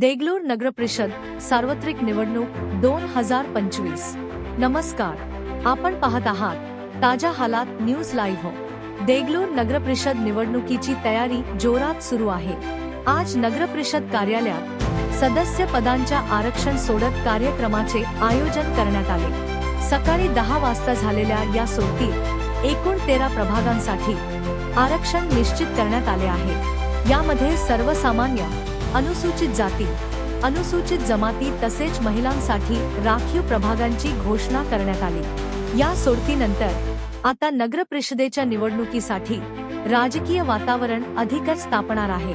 देगलूर नगरपरिषद सार्वत्रिक निवडणूक दोन हजार पंचवीस. नमस्कार. आपण पाहत आहात ताज्या हालात न्यूज लाईव्ह हो. देगलूर नगरपरिषद निवडणुकीची तयारी जोरात सुरू आहे. आज नगरपरिषद कार्यालयात सदस्य पदांच्या आरक्षण सोडत कार्यक्रमाचे आयोजन करण्यात आले. सकाळी दहा वाजता झालेल्या या सोडतीत एकूण तेरा प्रभागांसाठी आरक्षण निश्चित करण्यात आले आहे. यामध्ये सर्वसामान्य अनुसूचित जाती अनुसूचित जमाती तसेच महिलांसाठी राखीव प्रभागांची घोषणा करण्यात आली. या सोडतीनंतर आता नगर परिषदेच्या निवडणुकीसाठी राजकीय वातावरण अधिकच तापणार आहे.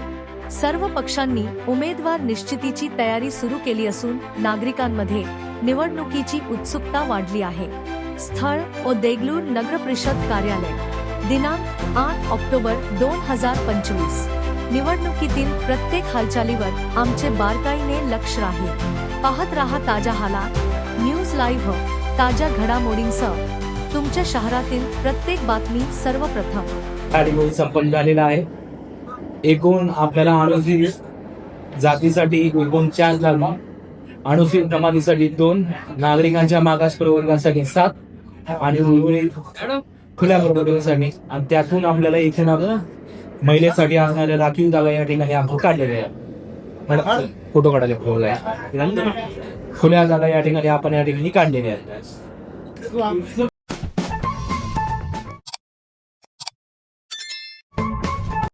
सर्व पक्षांनी उमेदवार निश्चितीची तयारी सुरू केली असून नागरिकांमध्ये निवडणुकीची उत्सुकता वाढली आहे. स्थळ व देगलूर नगर परिषद कार्यालय दिनांक आठ ऑक्टोबर दोन हजार पंचवीस. निवडणुकीतील प्रत्येक हालचालीवर आमचे बारकाईने लक्ष राहील. पाहत रहा ताज्या हालात. न्यूज लाईव्ह हो. ताज्या घडामोडींसह तुमच्या शहरातील प्रत्येक बातमी सर्वप्रथम. कार्यक्रम संपन्न झालेला आहे. एकूण आपल्याला अनुसूचित जातीसाठी एकूण चार जागा अनुसूचित जमातीसाठी दोन नागरिकांच्या मागास प्रवर्गासाठी सात आणि उर्वरित खुल्या प्रवर्गासाठी आणि त्यातून आपल्याला इथे आपलं महिलेसाठी असणाऱ्या राखीव जागा या ठिकाणी आपण काढलेल्या आहे. फोटो काढायला ठेवला आहे. खुल्या जागा या ठिकाणी आपण या ठिकाणी काढलेल्या आहेत